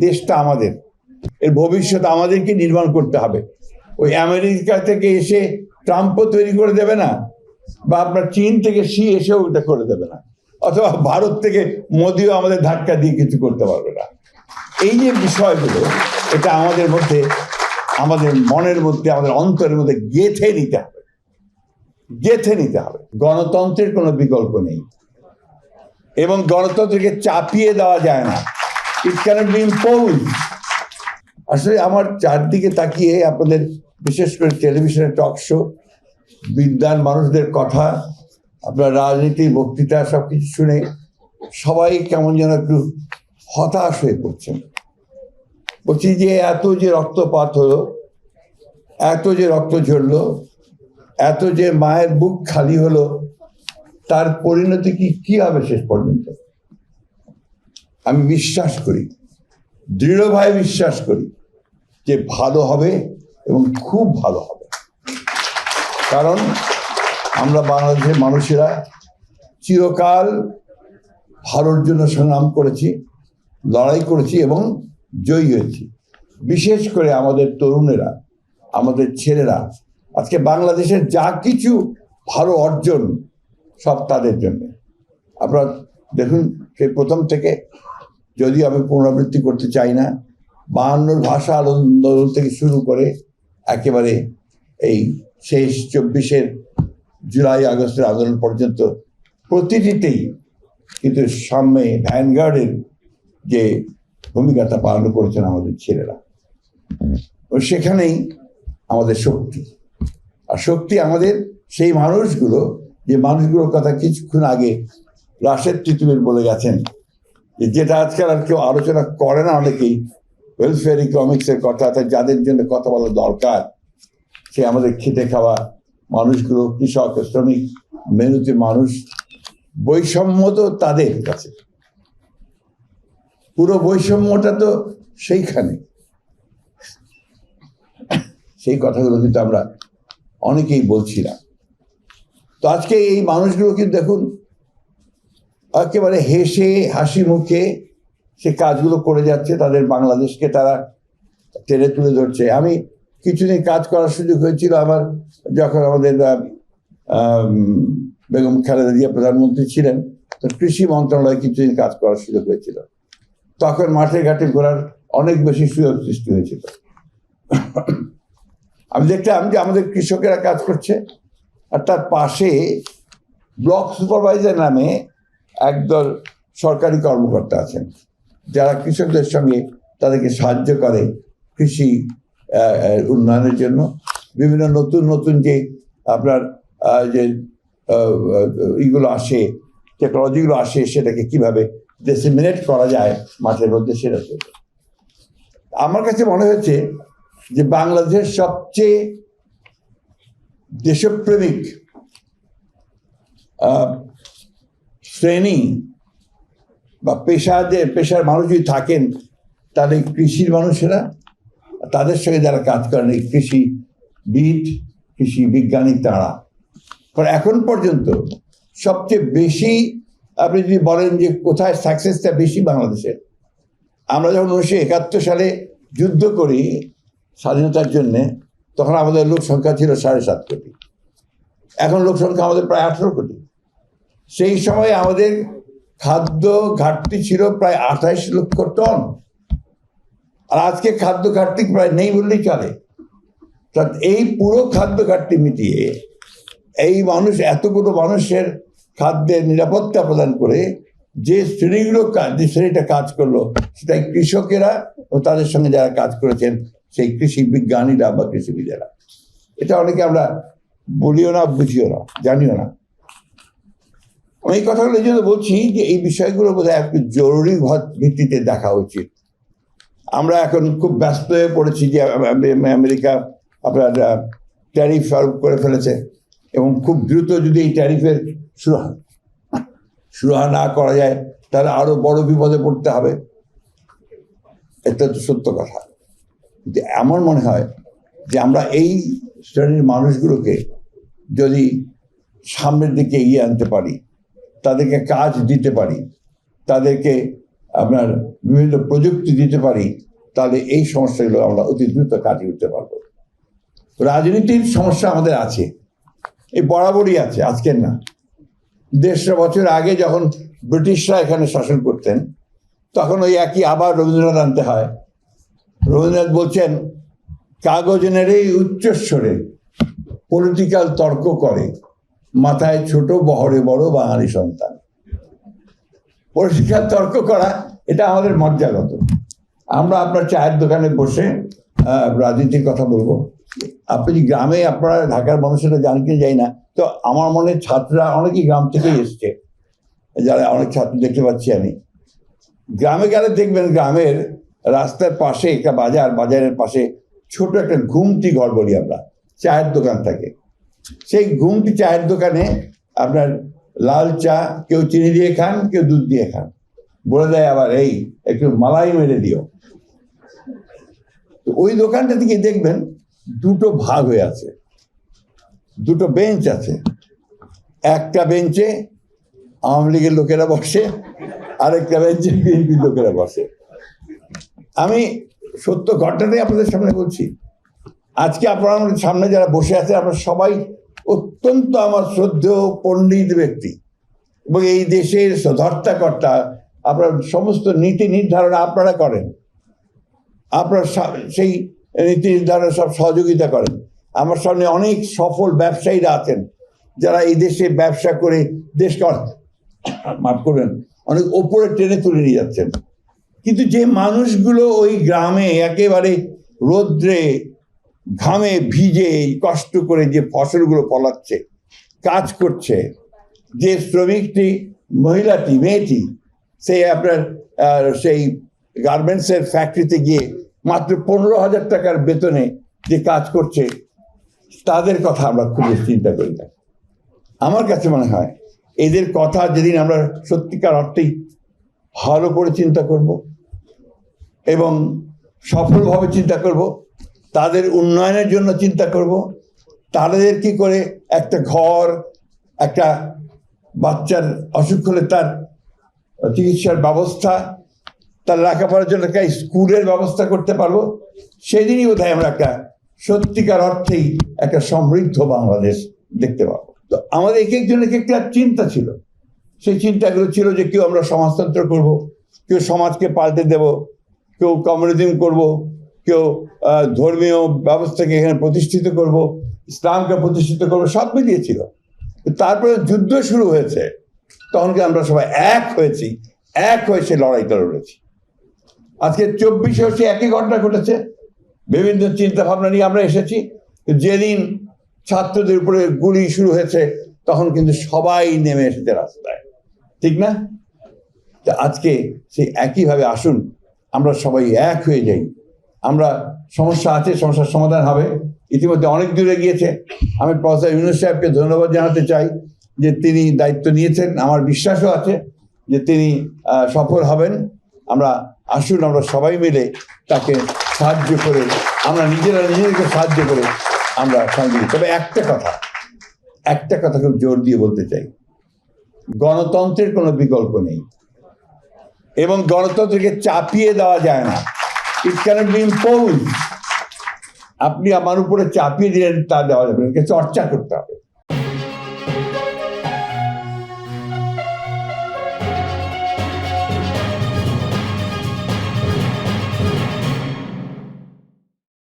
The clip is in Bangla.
দেশটা আমাদের। এর ভবিষ্যৎ আমাদেরকে নির্মাণ করতে হবে। ওই আমেরিকা থেকে এসে ট্রাম্পও তৈরি করে দেবে না, বা আপনার চীন থেকে সি এসেও ওটা করে দেবে না, অথবা ভারত থেকে মোদিও আমাদের ধাক্কা দিয়ে কিছু করতে পারবে না। এই যে বিষয়গুলো, এটা আমাদের মধ্যে, আমাদের মনের মধ্যে, আমাদের অন্তরের মধ্যে গেথে নিতে হবে। গেথে নিতে হবে। গণতন্ত্রের কোনো বিকল্প নেই। এবং গণতন্ত্রকে চাপিয়ে দেওয়া যায় না। ইট ক্যানট বি ইম্পোজ আসলে আমার চারদিকে তাকিয়ে আপনাদের, বিশেষ করে টেলিভিশনের টক শো বিদ্যান মানুষদের কথা, আপনার রাজনীতি বক্তৃতা সব কিছু শুনে সবাই কেমন যেন একটু হতাশ হয়ে পড়ছেন বলছি যে এত যে রক্তপাত হলো, এত যে রক্ত ঝরলো, এত যে মায়ের বুক খালি হলো, তার পরিণতি কি কি হবে শেষ পর্যন্ত? আমি বিশ্বাস করি, দৃঢ়ভাবে বিশ্বাস করি যে ভালো হবে এবং খুব ভালো হবে। কারণ আমরা বাংলাদেশের মানুষেরা চিরকাল ভালোর জন্য সংগ্রাম করেছি, লড়াই করেছি এবং জয়ী হয়েছি। বিশেষ করে আমাদের তরুণেরা, আমাদের ছেলেরা, আজকে বাংলাদেশের যা কিছু ভালো অর্জন সব তাদের জন্য। আপনারা দেখুন, সেই প্রথম থেকে যদিও আমি পুনরাবৃত্তি করতে চাই না, বাহান্নর ভাষা আন্দোলন থেকে শুরু করে একেবারে এই শেষ চব্বিশের জুলাই আগস্টের আন্দোলন পর্যন্ত প্রতিটিতেই কিন্তু সামনে ভ্যানগার্ডের যে ভূমিকাটা পালন করেছেন আমাদের ছেলেরা। সেখানেই আমাদের শক্তি। আর শক্তি আমাদের সেই মানুষগুলো, যে মানুষগুলোর কথা কিছুক্ষণ আগে রাশেদ তিতুমির বলে গেছেন যেটা আজকাল আর কেউ আলোচনা করে না অনেকেই ওয়েলফেয়ার ইকনমিক্সের কথা যাদের জন্য কথা বলা দরকার, সে আমাদের খেটে খাওয়া মানুষগুলো, কৃষক, শ্রমিক মেনুতে মানুষ বৈষম্য তো তাদের কাছে। পুরো বৈষম্যটা তো সেইখানে। সেই কথাগুলো কিন্তু আমরা অনেকেই বলছি না। তো আজকে এই মানুষগুলো কিন্তু দেখুন একেবারে হেসে, হাসি মুখে সে কাজগুলো করে যাচ্ছে, তাদের বাংলাদেশকে তারা টেনে তুলে ধরছে। আমি কিছুদিন কাজ করার সুযোগ হয়েছিল আমার, যখন আমাদের বেগম খালেদা জিয়া প্রধানমন্ত্রী ছিলেন, তো কৃষি মন্ত্রণালয়ে কিছুদিন কাজ করার সুযোগ হয়েছিল। তখন মাঠে ঘাটে ঘোরার অনেক বেশি সুযোগ সৃষ্টি হয়েছিল। আমি দেখলাম যে আমাদের কৃষকেরা কাজ করছে, আর তার পাশে ব্লক সুপারভাইজার নামে একদল সরকারি কর্মকর্তা আছেন, যারা কৃষকদের সঙ্গে তাদেরকে সাহায্য করে কৃষি উন্নয়নের জন্য বিভিন্ন নতুন নতুন যে আপনার যে ইগুলো আসে টেকনোলজিগুলো আসে, সেটাকে কীভাবে ডেসিমিনেট করা যায় মাঠের মধ্যে সেটা। আমার কাছে মনে হয়েছে যে বাংলাদেশের সবচেয়ে দেশপ্রেমিক শ্রেণি বা পেশা যে, পেশার মানুষ যদি থাকেন, তাহলে কৃষির মানুষেরা তাদের সঙ্গে যারা কাজ করেন, এই কৃষিবিদ কৃষি বিজ্ঞানী তারা। কারণ এখন পর্যন্ত সবচেয়ে বেশি আপনি যদি বলেন যে কোথায় সাকসেসটা বেশি বাংলাদেশের আমরা যখন উনিশশো একাত্তর সালে যুদ্ধ করি স্বাধীনতার জন্যে, তখন আমাদের লোক সংখ্যা ছিল সাড়ে সাত কোটি। এখন লোক সংখ্যা আমাদের প্রায় আঠেরো কোটি। সেই সময় আমাদের খাদ্য ঘাটতি ছিল প্রায় আঠাইশ লক্ষ টন। আর আজকে খাদ্য ঘাটতি প্রায় নেই বললেই চলে। এই পুরো খাদ্য ঘাটতি মিটিয়ে এই মানুষ, এতগুলো মানুষের খাদ্যের নিরাপত্তা প্রদান করে যে শ্রেণীগুলো যে শ্রেণীটা কাজ করল সেটা কৃষকেরা ও তাদের সঙ্গে যারা কাজ করেছেন, সেই কৃষি বিজ্ঞানীরা বা কৃষিবিদেরা। এটা অনেকে আমরা বলিও না, বুঝিও না, জানিও না। এই কথাগুলো এই জন্য বলছি যে এই বিষয়গুলো বোধ হয় একটু জরুরি ভিত্তিতে দেখা উচিত। আমরা এখন খুব ব্যস্ত হয়ে পড়েছি যে আম- আম- আমেরিকা আপনার ট্যারিফ আরোপ করে ফেলেছে এবং খুব দ্রুত যদি এই ট্যারিফের সুরাহা সুরাহা না করা যায়, তাহলে আরও বড় বিপদে পড়তে হবে। এটা তো সত্য কথা। যে এমন মনে হয় যে আমরা এই শ্রেণির মানুষগুলোকে যদি সামনের দিকে এগিয়ে আনতে পারি তাদেরকে কাজ দিতে পারি, তাদেরকে আপনার বিভিন্ন প্রযুক্তি দিতে পারি, তাহলে এই সমস্যাগুলো আমরা অতি দ্রুত কাটিয়ে উঠতে পারব। রাজনীতির সমস্যা আমাদের আছে, এই বরাবরই আছে, আজকের না। দেড়শো বছর আগে যখন ব্রিটিশরা এখানে শাসন করতেন, তখন ওই একই আবার রবীন্দ্রনাথ আনতে হয়। রবীন্দ্রনাথ বলছেন কাগজের এই উচ্চস্বরে পলিটিক্যাল তর্ক করে। মাথায় ছোট, বহরে বড় বাঙালি সন্তান। পলিটিক্যাল তর্ক করা, এটা আমাদের মর্যাগত আমরা আপনার চায়ের দোকানে বসে রাজনীতির কথা বলব। আপনি যে গ্রামে আপনারা ঢাকার মানুষেরা জান যাই না। তো আমার মনে ছাত্ররা অনেকেই গ্রাম থেকেই এসছে। যারা অনেক ছাত্র দেখতে পাচ্ছি আমি। গ্রামে গেলে দেখবেন গ্রামের রাস্তার পাশে একটা বাজার, বাজারের পাশে ছোট একটা ঘুমটি ঘর বলি আমরা, চায়ের দোকান থাকে। সেই ঘুমটি চায়ের দোকানে আপনার লাল চা, কেউ চিনি দিয়ে খান, কেউ দুধ দিয়ে খান। বলে দেয় আবার, এই, একটু মালাই মেরে দিও। তো ওই দোকানটা থেকে দেখবেন দুটো ভাগ হয়ে আছে। দুটো বেঞ্চ আছে। একটা বেঞ্চে আওয়ামী লীগের লোকেরা বসে, আরেকটা বেঞ্চে বিএনপির লোকেরা বসে। আমি সত্য ঘটনাটাই আপনাদের সামনে বলছি। আজকে আপনারা আমাদের সামনে যারা বসে আছে আপনারা সবাই অত্যন্ত আমার শ্রদ্ধেয় পণ্ডিত ব্যক্তি। এবং এই দেশের ধর্তাকর্তা আপনার সমস্ত নীতি নির্ধারণ আপনারা করেন। আপনারা সেই নীতি নির্ধারণে সব সহযোগিতা করেন। আমার সামনে অনেক সফল ব্যবসায়ীরা আছেন, যারা এই দেশে ব্যবসা করে দেশকে মাফ করবেন, অনেক ওপরে টেনে তুলে নিয়ে যাচ্ছেন। কিন্তু যে মানুষগুলো ওই গ্রামে একেবারে রোদ্রে ঘামে ভিজে কষ্ট করে যে ফসলগুলো ফলাচ্ছে, কাজ করছে, যে শ্রমিকটি, মহিলাটি, মেয়েটি, সে আপনার সেই গার্মেন্টসের ফ্যাক্টরিতে গিয়ে মাত্র পনেরো হাজার টাকার বেতনে যে কাজ করছে, তাদের কথা আমরা খুব চিন্তা করি না। আমার কাছে মনে হয়, এদের কথা যেদিন আমরা সত্যিকার অর্থেই ভালো করে চিন্তা করব এবং সফলভাবে চিন্তা করব তাদের উন্নয়নের জন্য চিন্তা করব। তাদের কি করে একটা ঘর, একটা বাচ্চার অসুখ হলে তার চিকিৎসার ব্যবস্থা, তার লেখাপড়ার জন্য একটা স্কুলের ব্যবস্থা করতে পারব। সেদিনই বোধহয় আমরা একটা সত্যিকার অর্থেই একটা সমৃদ্ধ বাংলাদেশ দেখতে পাবো। তো আমাদের এক একজনের একটা চিন্তা ছিল। সেই চিন্তাগুলো ছিল যে কেউ আমরা সমাজতন্ত্র করব, কেউ সমাজকে পাল্টে দেব, কেউ কমিউনিজম করব কেউ ধর্মীয় ব্যবস্থাকে এখানে প্রতিষ্ঠিত করব, ইসলামকে প্রতিষ্ঠিত করব, সব মিলিয়েছিল। তারপরে যুদ্ধ শুরু হয়েছে। তখন কি আমরা সবাই এক হয়েছি। এক হয়ে সে লড়াইটা লড়েছি আজকে চব্বিশে সে একই ঘটনা ঘটেছে। বিভিন্ন চিন্তা ভাবনা নিয়ে আমরা এসেছি। যেদিন ছাত্রদের উপরে গুলি শুরু হয়েছে, তখন কিন্তু সবাই নেমে এসেছে রাস্তায়। ঠিক না? আজকে সেই একইভাবে আসুন, আমরা সবাই এক হয়ে যাই। আমরা সমস্যা আছে, সমস্যার সমাধান হবে। ইতিমধ্যে অনেক দূরে গিয়েছে। আমি প্রফেসর ইউনুস সাহেবকে ধন্যবাদ জানাতে চাই যে তিনি দায়িত্ব নিয়েছেন। আমার বিশ্বাসও আছে যে তিনি সফল হবেন। আমরা আসুন, আমরা সবাই মিলে তাকে সাহায্য করে, আমরা নিজেরা নিজেদেরকে সাহায্য করে আমরা সঙ্গে তবে একটা কথা একটা কথা খুব জোর দিয়ে বলতে চাই। গণতন্ত্রের কোনো বিকল্প নেই। এবং গণতন্ত্রকে চাপিয়ে দেওয়া যায় না। ইট ক্যানট বি ইম্পোজ আপনি আমার উপরে চাপিয়ে দিলেন, তা দেওয়া যাবে চর্চা করতে হবে।